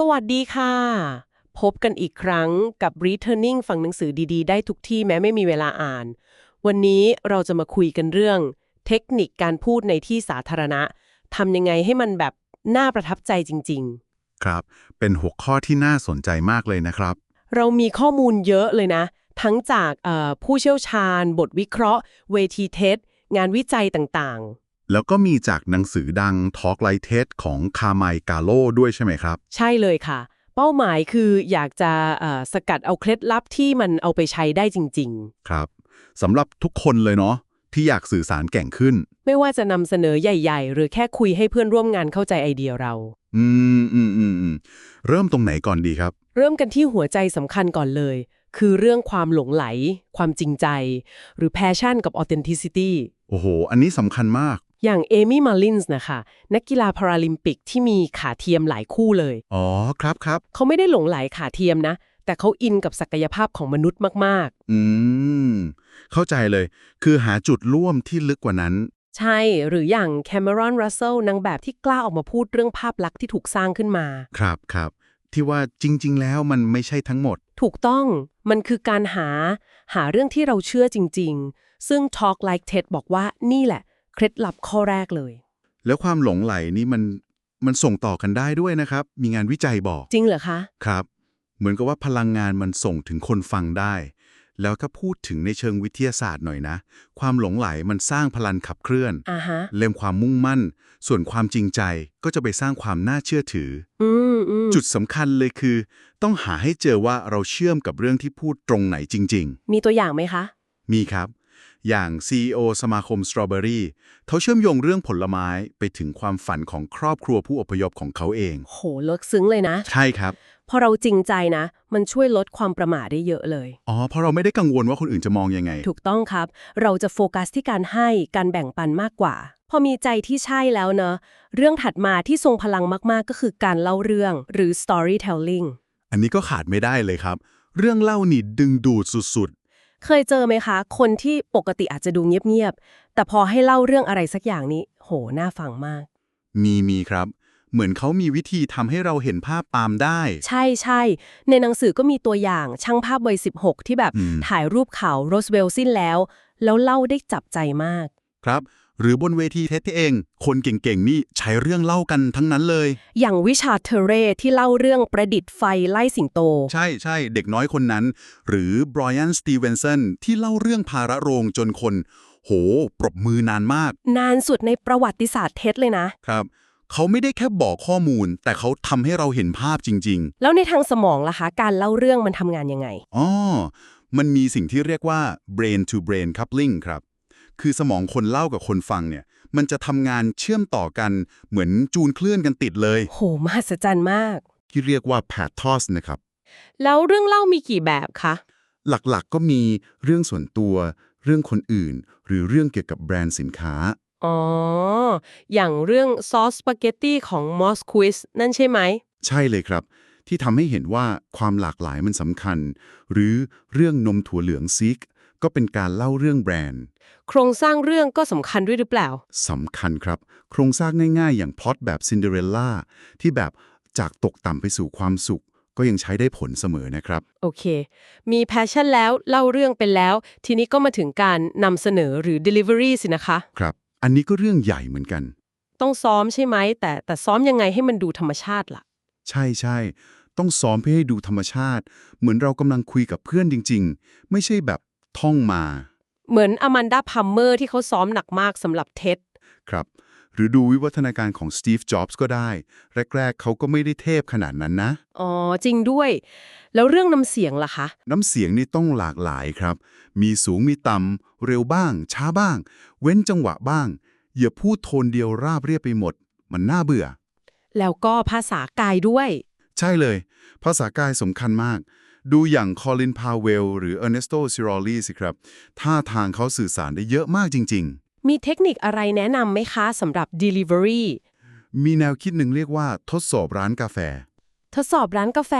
สวัสดีค่ะ พบกันอีกครั้งกับ Returning ฟังหนังสือดีๆ ได้ทุกที่แม้ไม่มีเวลาอ่าน วันนี้เราจะมาคุยกันเรื่อง เทคนิคการพูดในที่สาธารณะทำยังไงให้มันแบบน่าประทับใจจริงครับ เป็นหัวข้อที่น่าสนใจมากเลยนะครับๆเรามีข้อมูลเยอะเลยนะ ทั้งจากเอ่อผู้เชี่ยวชาญ บทวิเคราะห์ เวทีเทสงานวิจัยต่าง แล้วก็มีจากหนังสือดัง Talk Like TED ของคาไมกาโลด้วยใช่ไหมครับๆใช่เลยค่ะ เป้าหมายคืออยากจะเอ่อสกัดเอาเคล็ดลับที่มันเอาไปใช้ได้จริง ๆ ครับสำหรับทุกคนเลยเนาะที่อยากสื่อสารแก่งขึ้น ไม่ว่าจะนำเสนอใหญ่ ๆ หรือแค่คุยให้เพื่อนร่วมงานเข้าใจไอเดียเรา อืมอืมอืมอืมเริ่มตรงไหนก่อนดีครับ เริ่มกันที่หัวใจสำคัญก่อนเลย คือเรื่องความหลงไหล ความจริงใจ หรือ passion กับ authenticity โอ้โห อันนี้สำคัญมาก อย่างเอมี่มาลินส์นะคะ นักกีฬาพาราลิมปิกที่มีขาเทียมหลายคู่เลย อ๋อ ครับครับ เขาไม่ได้หลงไหลขาเทียมนะ แต่เขาอินกับศักยภาพของมนุษย์มากอืม เข้าใจเลย คือหาจุดร่วมที่ลึกกว่านั้นๆใช่ หรืออย่างแคม e รอน รัสเซลนางแบบที่กล้าออกมาพูดเรื่องภาพลักษณ์ที่ถูกสร้างขึ้นมา ครับครับ ที่ว่าจริง ๆ แล้วมันไม่ใช่ทั้งหมด ถูกต้อง มันคือการหา หาเรื่องที่เราเชื่อจริง ๆ ซึ่ง Talk Like TED บอกว่านี่แหละ เคล็ดลับข้อแรกเลย แล้วความหลงไหลนี่มันมันส่งต่อกันได้ด้วยนะครับ มีงานวิจัยบอก จริงเหรอคะ ครับ เหมือนกับว่าพลังงานมันส่งถึงคนฟังได้ แล้วถ้าพูดถึงในเชิงวิทยาศาสตร์หน่อยนะ ความหลงไหลมันสร้างพลังขับเคลื่อน อ่าฮะ เล่มความมุ่งมั่น ส่วนความจริงใจก็จะไปสร้างความน่าเชื่อถือ อืมอืมจุดสำคัญเลยคือ ต้องหาให้เจอว่าเราเชื่อมกับเรื่องที่พูดตรงไหนจริง มีตัวอย่างไหมคะ ๆ มีครับ อย่าง CEO สมาคมสตรอเบอรี่เขาเชื่อมโยงเรื่องผลไม้ไปถึงความฝันของครอบครัวผู้อพยพของเขาเอง โหเลิกซึ้งเลยนะ ใช่ครับ พอเราจริงใจนะ มันช่วยลดความประมาทได้เยอะเลย อ๋อเพราะเราไม่ได้กังวลว่าคนอื่นจะมองยังไง ถูกต้องครับ เราจะโฟกัสที่การให้การแบ่งปันมากกว่า พอมีใจที่ใช่แล้วเนอะเรื่องถัดมาที่ทรงพลังมาก ๆ ก็คือการเล่าเรื่องหรือ storytelling อันนี้ก็ขาดไม่ได้เลยครับ เรื่องเล่านี่ดึงดูดสุด เคยเจอไหมคะ คนที่ปกติอาจจะดูเงียบๆ แต่พอให้เล่าเรื่องอะไรสักอย่างนี้ โห น่าฟังมากๆมีมีครับ เหมือนเขามีวิธีทำให้เราเห็นภาพตามได้ ใช่ใช่ ในหนังสือก็มีตัวอย่างช่างภาพวัย16 ที่แบบอืม ถ่ายรูปเขาโรสเวลสิ้นแล้ว แล้วเล่าได้จับใจมาก ครับ หรือบนเวทีเท็ดเอง คนเก่งๆ นี่ใช้เรื่องเล่ากันทั้งนั้นเลย อย่างวิชาเทเรที่เล่าเรื่องประดิษฐ์ไฟไล่สิงโต ใช่ใช่เด็กน้อยคนนั้น หรือบรอยันสตีเวนสันที่เล่าเรื่องภาระโรงจนคน โห ปรบมือนานมาก นานสุดในประวัติศาสตร์เท็ดเลยนะ ครับเขาไม่ได้แค่บอกข้อมูล แต่เขาทำให้เราเห็นภาพจริงแล้วในทางสมองล่ะคะการเล่าเรื่องมันทำงานยังไงๆอ๋อมันมีสิ่งที่เรียกว่า brain to brain coupling ครับ คือสมองคนเล่ากับคนฟังเนี่ย มันจะทำงานเชื่อมต่อกันเหมือนจูนเคลื่อนกันติดเลย โหมหัศจรรย์มาก ที่เรียกว่า pathos นะครับ แล้วเรื่องเล่ามีกี่แบบคะ หลักๆก็มีเรื่องส่วนตัว เรื่องคนอื่น หรือเรื่องเกี่ยวกับแบรนด์สินค้า อ๋อ อย่างเรื่องซอสสปาเกตตี้ของมอสควิสนั่นใช่ไหม ใช่เลยครับ ที่ทำให้เห็นว่าความหลากหลายมันสำคัญ หรือเรื่องนมถั่วเหลืองซิก ก็เป็นการเล่าเรื่องแบรนด์ โครงสร้างเรื่องก็สำคัญด้วยหรือเปล่าสำคัญครับ โครงสร้างง่ายๆ อย่างพล็อตแบบซินเดอเรลล่าที่แบบจากตกต่ำไปสู่ความสุข ก็ยังใช้ได้ผลเสมอนะครับ โอเค มีแพชชั่นแล้วเล่าเรื่องเป็นแล้ว ทีนี้ก็มาถึงการนำเสนอหรือ delivery สินะคะ ครับ อันนี้ก็เรื่องใหญ่เหมือนกัน ต้องซ้อมใช่ไหมแต่แต่ซ้อมยังไงให้มันดูธรรมชาติล่ะ ใช่ใช่ต้องซ้อมเพื่อให้ดูธรรมชาติ เหมือนเรากำลังคุยกับเพื่อนจริง ๆ ไม่ใช่แบบ ท่องมา เหมือนอ m ม n ดาพัมเมอร์ที่เขาซ้อมหนักมากสำหรับเท็ดครับ หรือดูวิวัฒนาการของสตีฟจ็อบส์ก็ได้ แรก ๆ เขาก็ไม่ได้เทพขนาดนั้นนะ อ๋อ จริงด้วย แล้วเรื่องน้ำเสียงล่ะคะ น้ำเสียงนี่ต้องหลากหลายครับ มีสูงมีต่ำเร็วบ้าง ช้าบ้าง เว้นจังหวะบ้าง อย่าพูดโทนเดียวราบเรียบไปหมด มันน่าเบื่อ แล้วก็ภาษากายด้วย ใช่เลย ภาษากายสำคัญมาก ดูอย่างคอลินพาเวลหรือเออร์เนสโตซิรอลลีสิครับ ท่าทางเขาสื่อสารได้เยอะมากจริงมีเทคนิคอะไรแนะนำไหมคะสำหรับ delivery ๆมีแนวคิดหนึ่งเรียกว่าทดสอบร้านกาแฟ ทดสอบร้านกาแฟ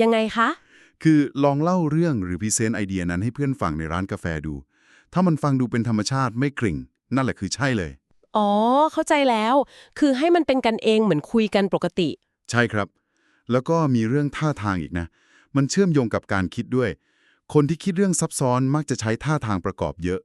ยังไงคะ คือลองเล่าเรื่องหรือพรีเซนต์ไอเดียนั้นให้เพื่อนฟังในร้านกาแฟดู ถ้ามันฟังดูเป็นธรรมชาติไม่กริ่ง นั่นแหละคือใช่เลย อ๋อ เข้าใจแล้ว คือให้มันเป็นกันเองเหมือนคุยกันปกติ ใช่ครับ แล้วก็มีเรื่องท่าทางอีกนะ มันเชื่อมโยงกับการคิดด้วย คนที่คิดเรื่องซับซ้อนมักจะใช้ท่าทางประกอบเยอะ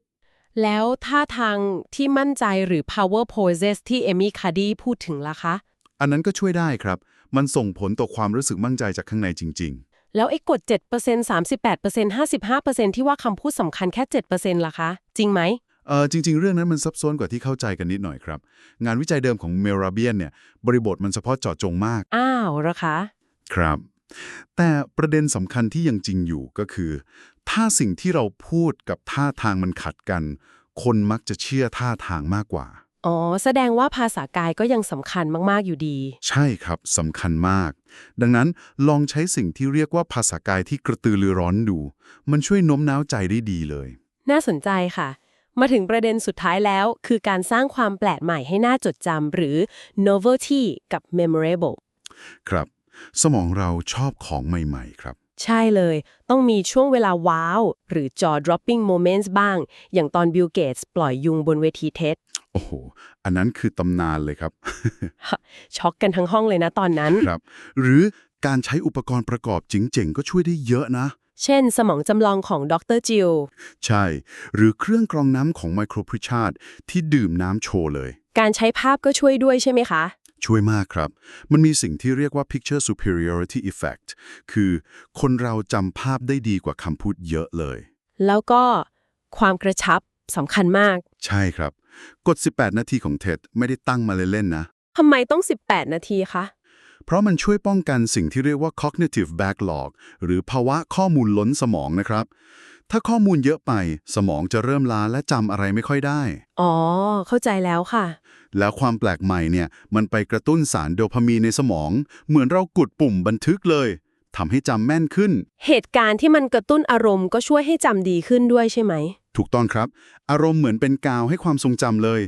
แล้วท่าทางที่มั่นใจหรือ power poses ที่เอมี่คาร์ดีพูดถึงล่ะคะ อันนั้นก็ช่วยได้ครับ มันส่งผลต่อความรู้สึกมั่นใจจากข้างในจริง แล้วไอ้กด7% 38% 55%ที่ว่าคำพูดสำคัญแค่ 7%ล่ะคะ จริงไหม ๆ เออจริง ๆ เรื่องนั้นมันซับซ้อนกว่าที่เข้าใจกันนิดหน่อยครับ งานวิจัยเดิมของเมลราเบียนเนี่ย บริบทมันเฉพาะเจาะจงมาก อ้าวเหรอคะ ครับ แต่ประเด็นสำคัญที่ยังจริงอยู่ก็คือ ถ้าสิ่งที่เราพูดกับท่าทางมันขัดกัน คนมักจะเชื่อท่าทางมากกว่า อ๋อ แสดงว่าภาษากายก็ยังสำคัญมากๆอยู่ดี ใช่ครับสำคัญมาก ดังนั้นลองใช้สิ่งที่เรียกว่าภาษากายที่กระตือรือร้อนดู มันช่วยโน้มน้าวใจได้ดีเลย น่าสนใจค่ะ มาถึงประเด็นสุดท้ายแล้ว คือการสร้างความแปลกใหม่ให้น่าจดจำหรือ novelty กับ memorable ครับ สมองเราชอบของใหม่ ๆ ครับ ใช่เลย ต้องมีช่วงเวลาว้าว หรือ jaw dropping moments บ้าง อย่างตอนบิลเกตส์ปล่อยยุงบนเวทีเท็ดโอ้โห อันนั้นคือตำนานเลยครับ ช็อกกันทั้งห้องเลยนะตอนนั้น ครับ หรือการใช้อุปกรณ์ประกอบเจ๋งๆ ก็ช่วยได้เยอะนะ เช่น สมองจำลองของดรจิล ใช่ หรือเครื่องกรองน้ำของไมโครพริชาร์ดที่ดื่มน้ำโชว์เลย การใช้ภาพก็ช่วยด้วยใช่ไหมคะ ช่วยมากครับ มันมีสิ่งที่เรียกว่า picture superiority effect คือคนเราจำภาพได้ดีกว่าคำพูดเยอะเลย แล้วก็ความกระชับสำคัญมาก ใช่ครับ กด 18 นาทีของ TED ไม่ได้ตั้งมาเล่นๆนะทำไมต้อง 18 นาทีคะ เพราะมันช่วยป้องกันสิ่งที่เรียกว่า cognitive backlog หรือภาวะข้อมูลล้นสมองนะครับ ถ้าข้อมูลเยอะไป สมองจะเริ่มล้าและจำอะไรไม่ค่อยได้ อ๋อ เข้าใจแล้วค่ะ แล้วความแปลกใหม่เนี่ย มันไปกระตุ้นสารโดพามีนในสมอง เหมือนเรากดปุ่มบันทึกเลยทำให้จำแม่นขึ้น เหตุการณ์ที่มันกระตุ้นอารมณ์ก็ช่วยให้จำดีขึ้นด้วยใช่ไหม ถูกต้องครับ อารมณ์เหมือนเป็นกาวให้ความทรงจำเลย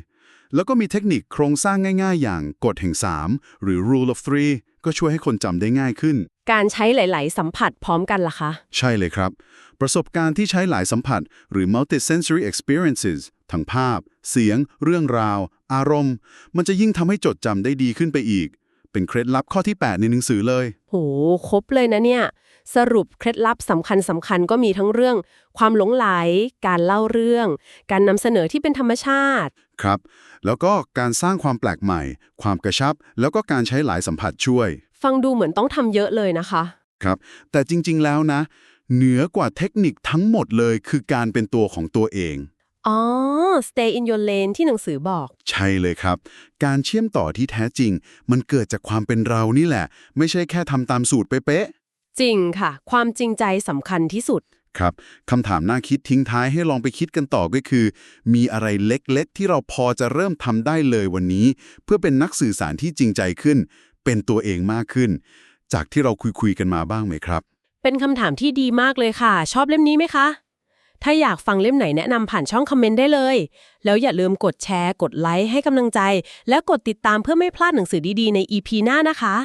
แล้วก็มีเทคนิคโครงสร้างง่าย ๆ อย่างกฎแห่ง 3 หรือ rule of three ก็ช่วยให้คนจำได้ง่ายขึ้น การใช้หลาย ๆ สัมผัสพร้อมกันล่ะคะ ใช่เลยครับ ประสบการณ์ที่ใช้หลายสัมผัส หรือ multisensory experiences ทั้งภาพ เสียง เรื่องราว อารมณ์ มันจะยิ่งทำให้จดจำได้ดีขึ้นไปอีก เป็นเคล็ดลับข้อที่ 8 ในหนังสือเลย โห ครบเลยนะเนี่ย สรุปเคล็ดลับสำคัญสำคัญก็มีทั้งเรื่อง ความหลงไหล การเล่าเรื่อง การนำเสนอที่เป็นธรรมชาติ ครับ แล้วก็การสร้างความแปลกใหม่ ความกระชับ แล้วก็การใช้หลายสัมผัสช่วย ฟังดูเหมือนต้องทำเยอะเลยนะคะ ครับ แต่จริงๆแล้วนะ เหนือกว่าเทคนิคทั้งหมดเลยคือการเป็นตัวของตัวเอง อ๋อ stay in your lane ที่หนังสือบอก ใช่เลยครับ การเชื่อมต่อที่แท้จริง มันเกิดจากความเป็นเรานี่แหละ ไม่ใช่แค่ทำตามสูตรเป๊ะจริงค่ะ ความจริงใจสำคัญที่สุดๆครับคำถามน่าคิดทิ้งท้ายให้ลองไปคิดกันต่อก็คือ มีอะไรเล็กๆ ที่เราพอจะเริ่มทำได้เลยวันนี้ เพื่อเป็นนักสื่อสารที่จริงใจขึ้น เป็นตัวเองมากขึ้น จากที่เราคุยๆกันมาบ้างไหมครับ เป็นคำถามที่ดีมากเลยค่ะ ชอบเล่มนี้ไหมคะ ถ้าอยากฟังเล่มไหนแนะนำผ่านช่องคอมเมนต์ได้เลย แล้วอย่าลืมกดแชร์ กดไลค์ให้กำลังใจ และกดติดตามเพื่อไม่พลาดหนังสือดีๆใน EP หน้านะคะ